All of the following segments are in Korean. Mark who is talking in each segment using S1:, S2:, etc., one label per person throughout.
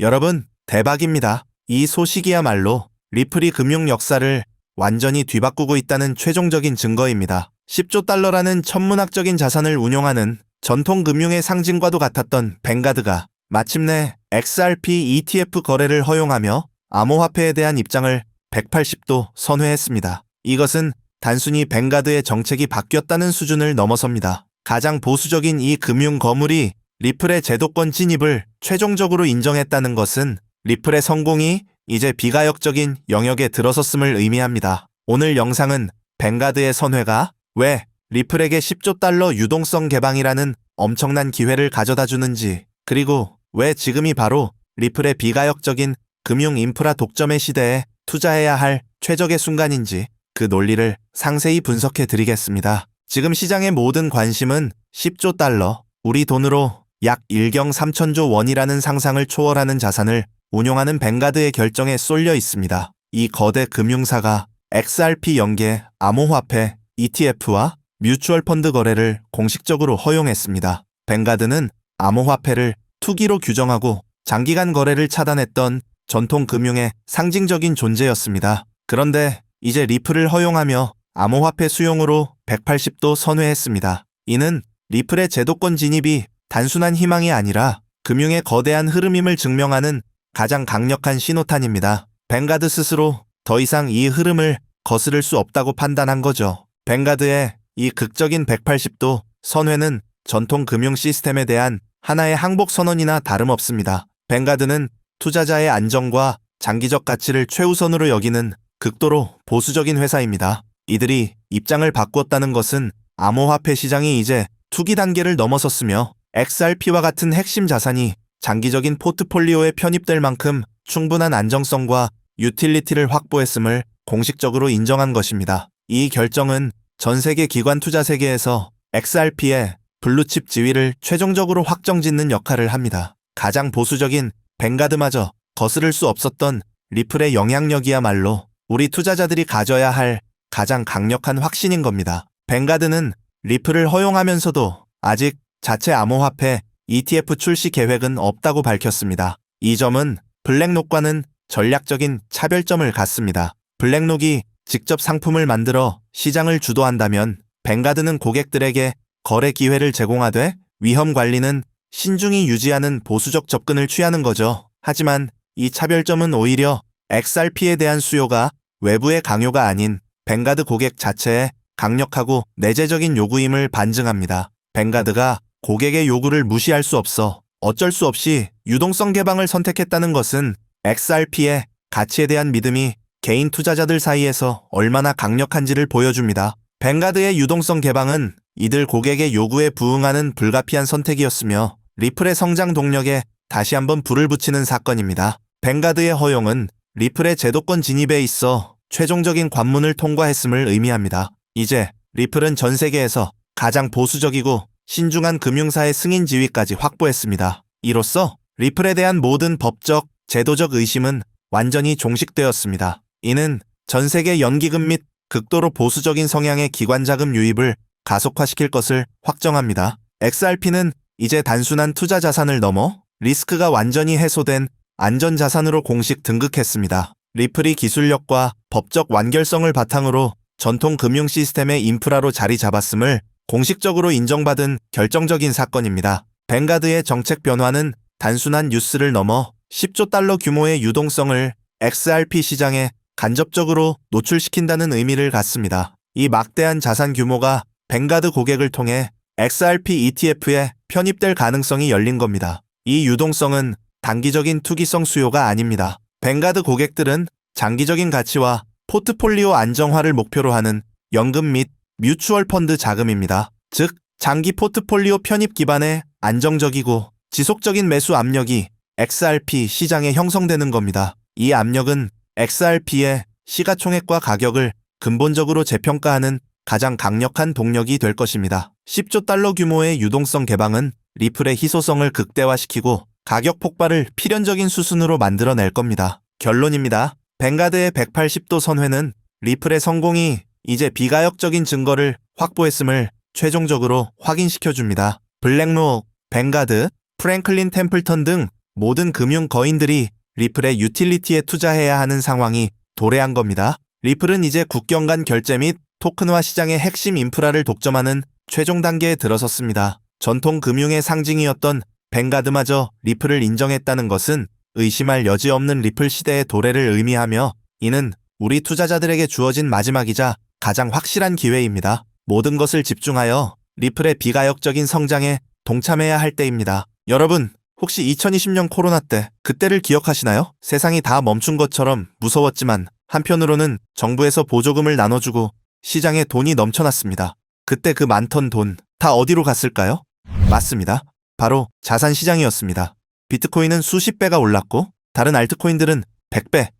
S1: 여러분, 대박입니다. 이 소식이야말로 리플이 금융 역사를 완전히 뒤바꾸고 있다는 최종적인 증거입니다. 10조 달러라는 천문학적인 자산을 운용하는 전통 금융의 상징과도 같았던 뱅가드가 마침내 XRP ETF 거래를 허용하며 암호화폐에 대한 입장을 180도 선회했습니다. 이것은 단순히 뱅가드의 정책이 바뀌었다는 수준을 넘어섭니다. 가장 보수적인 이 금융 거물이 리플의 제도권 진입을 최종적으로 인정했다는 것은 리플의 성공이 이제 비가역적인 영역에 들어섰음을 의미합니다. 오늘 영상은 뱅가드의 선회가 왜 리플에게 10조 달러 유동성 개방이라는 엄청난 기회를 가져다 주는지, 그리고 왜 지금이 바로 리플의 비가역적인 금융 인프라 독점의 시대에 투자해야 할 최적의 순간인지 그 논리를 상세히 분석해 드리겠습니다. 지금 시장의 모든 관심은 10조 달러, 우리 돈으로 약 1경 3천조 원이라는 상상을 초월하는 자산을 운용하는 뱅가드의 결정에 쏠려 있습니다. 이 거대 금융사가 XRP 연계 암호화폐 ETF와 뮤추얼 펀드 거래를 공식적으로 허용했습니다. 뱅가드는 암호화폐를 투기로 규정하고 장기간 거래를 차단했던 전통 금융의 상징적인 존재였습니다. 그런데 이제 리플을 허용하며 암호화폐 수용으로 180도 선회했습니다. 이는 리플의 제도권 진입이 단순한 희망이 아니라 금융의 거대한 흐름임을 증명하는 가장 강력한 신호탄입니다. 뱅가드 스스로 더 이상 이 흐름을 거스를 수 없다고 판단한 거죠. 뱅가드의 이 극적인 180도 선회는 전통 금융 시스템에 대한 하나의 항복 선언이나 다름없습니다. 뱅가드는 투자자의 안정과 장기적 가치를 최우선으로 여기는 극도로 보수적인 회사입니다. 이들이 입장을 바꾸었다는 것은 암호화폐 시장이 이제 투기 단계를 넘어섰으며 XRP와 같은 핵심 자산이 장기적인 포트폴리오에 편입될 만큼 충분한 안정성과 유틸리티를 확보했음을 공식적으로 인정한 것입니다. 이 결정은 전 세계 기관 투자 세계에서 XRP의 블루칩 지위를 최종적으로 확정짓는 역할을 합니다. 가장 보수적인 뱅가드마저 거스를 수 없었던 리플의 영향력이야말로 우리 투자자들이 가져야 할 가장 강력한 확신인 겁니다. 뱅가드는 리플을 허용하면서도 아직 자체 암호화폐 ETF 출시 계획은 없다고 밝혔습니다. 이 점은 블랙록과는 전략적인 차별점을 갖습니다. 블랙록이 직접 상품을 만들어 시장을 주도한다면 뱅가드는 고객들에게 거래 기회를 제공하되 위험 관리는 신중히 유지하는 보수적 접근을 취하는 거죠. 하지만 이 차별점은 오히려 XRP에 대한 수요가 외부의 강요가 아닌 뱅가드 고객 자체의 강력하고 내재적인 요구임을 반증합니다. 뱅가드가 고객의 요구를 무시할 수 없어 어쩔 수 없이 유동성 개방을 선택했다는 것은 XRP의 가치에 대한 믿음이 개인 투자자들 사이에서 얼마나 강력한지를 보여줍니다. 뱅가드의 유동성 개방은 이들 고객의 요구에 부응하는 불가피한 선택이었으며 리플의 성장 동력에 다시 한번 불을 붙이는 사건입니다. 뱅가드의 허용은 리플의 제도권 진입에 있어 최종적인 관문을 통과했음을 의미합니다. 이제 리플은 전 세계에서 가장 보수적이고 신중한 금융사의 승인 지위까지 확보했습니다. 이로써 리플에 대한 모든 법적, 제도적 의심은 완전히 종식되었습니다. 이는 전 세계 연기금 및 극도로 보수적인 성향의 기관 자금 유입을 가속화시킬 것을 확정합니다. XRP는 이제 단순한 투자 자산을 넘어 리스크가 완전히 해소된 안전 자산으로 공식 등극했습니다. 리플이 기술력과 법적 완결성을 바탕으로 전통 금융 시스템의 인프라로 자리 잡았음을 공식적으로 인정받은 결정적인 사건입니다. 뱅가드의 정책 변화는 단순한 뉴스를 넘어 10조 달러 규모의 유동성을 XRP 시장에 간접적으로 노출시킨다는 의미를 갖습니다. 이 막대한 자산 규모가 뱅가드 고객을 통해 XRP ETF에 편입될 가능성이 열린 겁니다. 이 유동성은 단기적인 투기성 수요가 아닙니다. 뱅가드 고객들은 장기적인 가치와 포트폴리오 안정화를 목표로 하는 연금 및 뮤추얼 펀드 자금입니다. 즉, 장기 포트폴리오 편입 기반의 안정적이고 지속적인 매수 압력이 XRP 시장에 형성되는 겁니다. 이 압력은 XRP의 시가총액과 가격을 근본적으로 재평가하는 가장 강력한 동력이 될 것입니다. 10조 달러 규모의 유동성 개방은 리플의 희소성을 극대화시키고 가격 폭발을 필연적인 수순으로 만들어낼 겁니다. 결론입니다. 뱅가드의 180도 선회는 리플의 성공이 이제 비가역적인 증거를 확보했음을 최종적으로 확인시켜 줍니다. 블랙록, 뱅가드, 프랭클린 템플턴 등 모든 금융 거인들이 리플의 유틸리티에 투자해야 하는 상황이 도래한 겁니다. 리플은 이제 국경 간 결제 및 토큰화 시장의 핵심 인프라를 독점하는 최종 단계에 들어섰습니다. 전통 금융의 상징이었던 뱅가드마저 리플을 인정했다는 것은 의심할 여지 없는 리플 시대의 도래를 의미하며 이는 우리 투자자들에게 주어진 마지막이자 가장 확실한 기회입니다. 모든 것을 집중하여 리플의 비가역적인 성장에 동참해야 할 때입니다. 여러분, 혹시 2020년 코로나 때 그때를 기억하시나요? 세상이 다 멈춘 것처럼 무서웠지만 한편으로는 정부에서 보조금을 나눠주고 시장에 돈이 넘쳐났습니다. 그때 그 많던 돈 다 어디로 갔을까요? 맞습니다. 바로 자산 시장이었습니다. 비트코인은 수십 배가 올랐고 다른 알트코인들은 100배,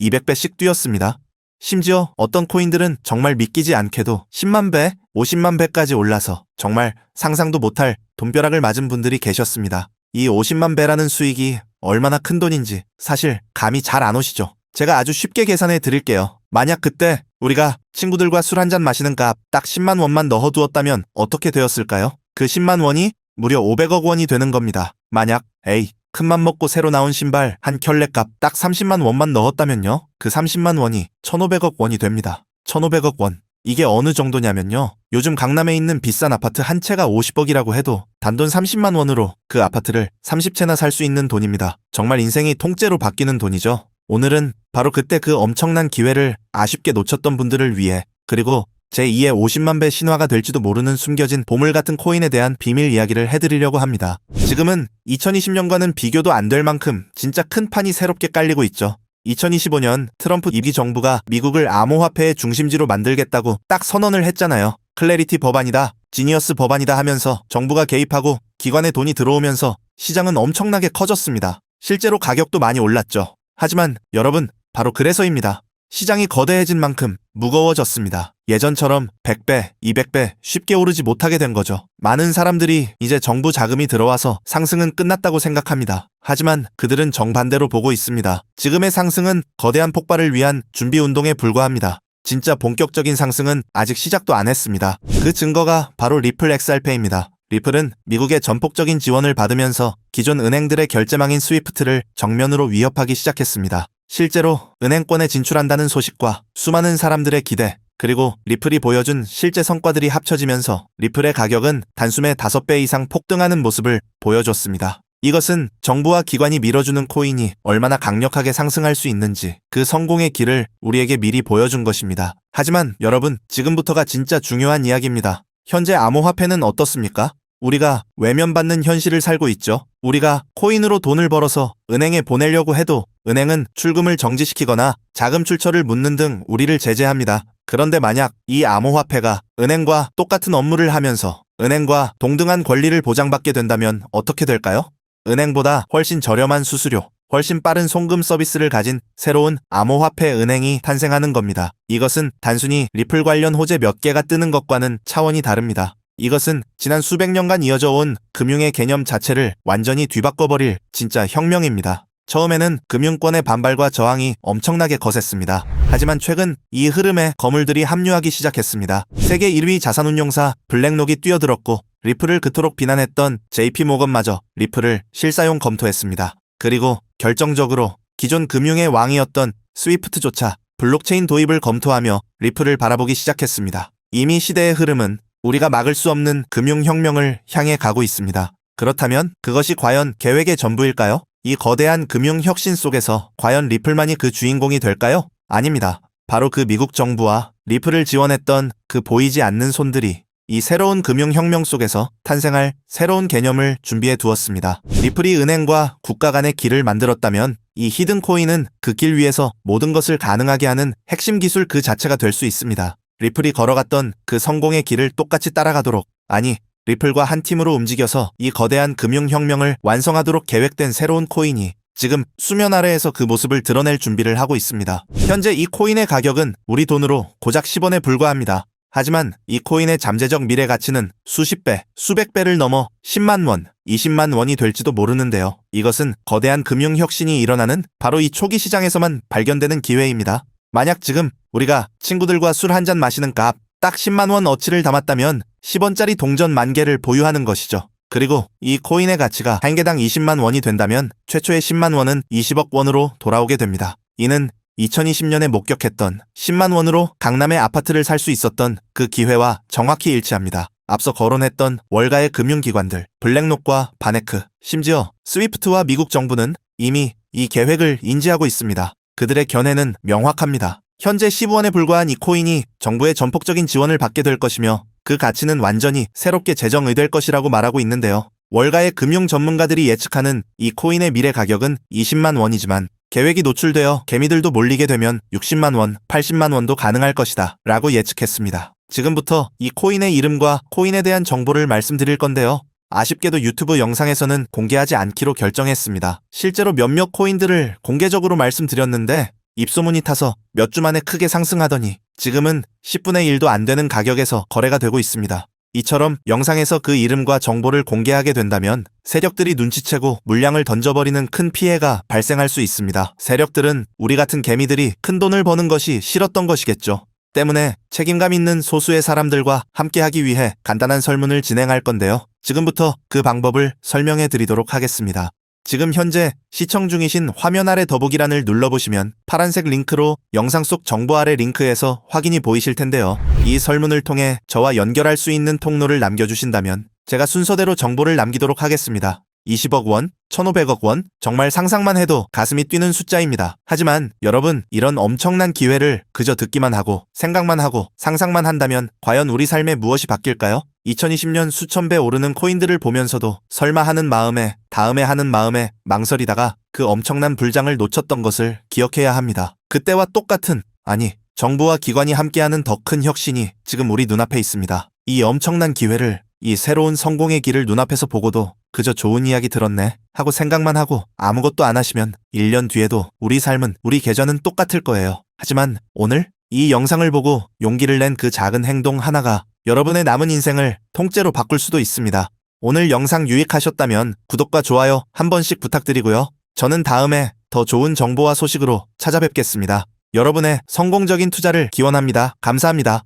S1: 200배씩 뛰었습니다. 심지어 어떤 코인들은 정말 믿기지 않게도 10만 배, 50만 배까지 올라서 정말 상상도 못할 돈벼락을 맞은 분들이 계셨습니다. 이 50만 배라는 수익이 얼마나 큰 돈인지 사실 감이 잘 안 오시죠. 제가 아주 쉽게 계산해 드릴게요. 만약 그때 우리가 친구들과 술 한 잔 마시는 값 딱 10만 원만 넣어두었다면 어떻게 되었을까요? 그 10만 원이 무려 500억 원이 되는 겁니다. 만약 에이 큰맘 먹고 새로 나온 신발 한 켤레 값 딱 30만 원만 넣었다면요. 그 30만 원이 1,500억 원이 됩니다. 1,500억 원. 이게 어느 정도냐면요. 요즘 강남에 있는 비싼 아파트 한 채가 50억이라고 해도 단돈 30만 원으로 그 아파트를 30채나 살 수 있는 돈입니다. 정말 인생이 통째로 바뀌는 돈이죠. 오늘은 바로 그때 그 엄청난 기회를 아쉽게 놓쳤던 분들을 위해 그리고 제2의 50만 배 신화가 될지도 모르는 숨겨진 보물 같은 코인에 대한 비밀 이야기를 해드리려고 합니다. 지금은 2020년과는 비교도 안 될 만큼 진짜 큰 판이 새롭게 깔리고 있죠. 2025년 트럼프 임기 정부가 미국을 암호화폐의 중심지로 만들겠다고 딱 선언을 했잖아요. 클래리티 법안이다, 지니어스 법안이다 하면서 정부가 개입하고 기관에 돈이 들어오면서 시장은 엄청나게 커졌습니다. 실제로 가격도 많이 올랐죠. 하지만 여러분, 바로 그래서입니다. 시장이 거대해진 만큼 무거워졌습니다. 예전처럼 100배, 200배 쉽게 오르지 못하게 된 거죠. 많은 사람들이 이제 정부 자금이 들어와서 상승은 끝났다고 생각합니다. 하지만 그들은 정반대로 보고 있습니다. 지금의 상승은 거대한 폭발을 위한 준비 운동에 불과합니다. 진짜 본격적인 상승은 아직 시작도 안 했습니다. 그 증거가 바로 리플 XRP입니다. 리플은 미국의 전폭적인 지원을 받으면서 기존 은행들의 결제망인 스위프트를 정면으로 위협하기 시작했습니다. 실제로 은행권에 진출한다는 소식과 수많은 사람들의 기대, 그리고 리플이 보여준 실제 성과들이 합쳐지면서 리플의 가격은 단숨에 5배 이상 폭등하는 모습을 보여줬습니다. 이것은 정부와 기관이 밀어주는 코인이 얼마나 강력하게 상승할 수 있는지 그 성공의 길을 우리에게 미리 보여준 것입니다. 하지만 여러분, 지금부터가 진짜 중요한 이야기입니다. 현재 암호화폐는 어떻습니까? 우리가 외면받는 현실을 살고 있죠. 우리가 코인으로 돈을 벌어서 은행에 보내려고 해도 은행은 출금을 정지시키거나 자금 출처를 묻는 등 우리를 제재합니다. 그런데 만약 이 암호화폐가 은행과 똑같은 업무를 하면서 은행과 동등한 권리를 보장받게 된다면 어떻게 될까요? 은행보다 훨씬 저렴한 수수료, 훨씬 빠른 송금 서비스를 가진 새로운 암호화폐 은행이 탄생하는 겁니다. 이것은 단순히 리플 관련 호재 몇 개가 뜨는 것과는 차원이 다릅니다. 이것은 지난 수백 년간 이어져 온 금융의 개념 자체를 완전히 뒤바꿔버릴 진짜 혁명입니다. 처음에는 금융권의 반발과 저항이 엄청나게 거셌습니다. 하지만 최근 이 흐름에 거물들이 합류하기 시작했습니다. 세계 1위 자산운용사 블랙록이 뛰어들었고 리플을 그토록 비난했던 JP 모건마저 리플을 실사용 검토했습니다. 그리고 결정적으로 기존 금융의 왕이었던 스위프트조차 블록체인 도입을 검토하며 리플을 바라보기 시작했습니다. 이미 시대의 흐름은 우리가 막을 수 없는 금융혁명을 향해 가고 있습니다. 그렇다면 그것이 과연 계획의 전부일까요? 이 거대한 금융혁신 속에서 과연 리플만이 그 주인공이 될까요? 아닙니다. 바로 그 미국 정부와 리플을 지원했던 그 보이지 않는 손들이 이 새로운 금융혁명 속에서 탄생할 새로운 개념을 준비해 두었습니다. 리플이 은행과 국가 간의 길을 만들었다면 이 히든 코인은 그 길 위에서 모든 것을 가능하게 하는 핵심 기술 그 자체가 될 수 있습니다. 리플이 걸어갔던 그 성공의 길을 똑같이 따라가도록, 아니, 리플과 한 팀으로 움직여서 이 거대한 금융혁명을 완성하도록 계획된 새로운 코인이 지금 수면 아래에서 그 모습을 드러낼 준비를 하고 있습니다. 현재 이 코인의 가격은 우리 돈으로 고작 10원에 불과합니다. 하지만 이 코인의 잠재적 미래 가치는 수십 배, 수백 배를 넘어 10만 원, 20만 원이 될지도 모르는데요. 이것은 거대한 금융 혁신이 일어나는 바로 이 초기 시장에서만 발견되는 기회입니다. 만약 지금 우리가 친구들과 술 한 잔 마시는 값 딱 10만 원 어치를 담았다면 10원짜리 동전 만 개를 보유하는 것이죠. 그리고 이 코인의 가치가 한 개당 20만 원이 된다면 최초의 10만 원은 20억 원으로 돌아오게 됩니다. 이는 2020년에 목격했던 10만 원으로 강남의 아파트를 살 수 있었던 그 기회와 정확히 일치합니다. 앞서 거론했던 월가의 금융기관들, 블랙록과 바네크, 심지어 스위프트와 미국 정부는 이미 이 계획을 인지하고 있습니다. 그들의 견해는 명확합니다. 현재 10원에 불과한 이 코인이 정부의 전폭적인 지원을 받게 될 것이며 그 가치는 완전히 새롭게 재정의될 것이라고 말하고 있는데요. 월가의 금융 전문가들이 예측하는 이 코인의 미래 가격은 20만 원이지만 계획이 노출되어 개미들도 몰리게 되면 60만 원, 80만 원도 가능할 것이다 라고 예측했습니다. 지금부터 이 코인의 이름과 코인에 대한 정보를 말씀드릴 건데요. 아쉽게도 유튜브 영상에서는 공개하지 않기로 결정했습니다. 실제로 몇몇 코인들을 공개적으로 말씀드렸는데 입소문이 타서 몇 주 만에 크게 상승하더니 지금은 10분의 1도 안 되는 가격에서 거래가 되고 있습니다. 이처럼 영상에서 그 이름과 정보를 공개하게 된다면 세력들이 눈치채고 물량을 던져버리는 큰 피해가 발생할 수 있습니다. 세력들은 우리 같은 개미들이 큰 돈을 버는 것이 싫었던 것이겠죠. 때문에 책임감 있는 소수의 사람들과 함께하기 위해 간단한 설문을 진행할 건데요. 지금부터 그 방법을 설명해 드리도록 하겠습니다. 지금 현재 시청 중이신 화면 아래 더보기란을 눌러보시면 파란색 링크로 영상 속 정보 아래 링크에서 확인이 보이실 텐데요. 이 설문을 통해 저와 연결할 수 있는 통로를 남겨주신다면 제가 순서대로 정보를 남기도록 하겠습니다. 20억 원, 1,500억 원, 정말 상상만 해도 가슴이 뛰는 숫자입니다. 하지만 여러분, 이런 엄청난 기회를 그저 듣기만 하고, 생각만 하고, 상상만 한다면 과연 우리 삶에 무엇이 바뀔까요? 2020년 수천 배 오르는 코인들을 보면서도 설마 하는 마음에, 다음에 하는 마음에 망설이다가 그 엄청난 불장을 놓쳤던 것을 기억해야 합니다. 그때와 똑같은, 아니, 정부와 기관이 함께하는 더 큰 혁신이 지금 우리 눈앞에 있습니다. 이 엄청난 기회를 이 새로운 성공의 길을 눈앞에서 보고도 그저 좋은 이야기 들었네 하고 생각만 하고 아무것도 안 하시면 1년 뒤에도 우리 삶은 우리 계좌는 똑같을 거예요. 하지만 오늘 이 영상을 보고 용기를 낸 그 작은 행동 하나가 여러분의 남은 인생을 통째로 바꿀 수도 있습니다. 오늘 영상 유익하셨다면 구독과 좋아요 한 번씩 부탁드리고요. 저는 다음에 더 좋은 정보와 소식으로 찾아뵙겠습니다. 여러분의 성공적인 투자를 기원합니다. 감사합니다.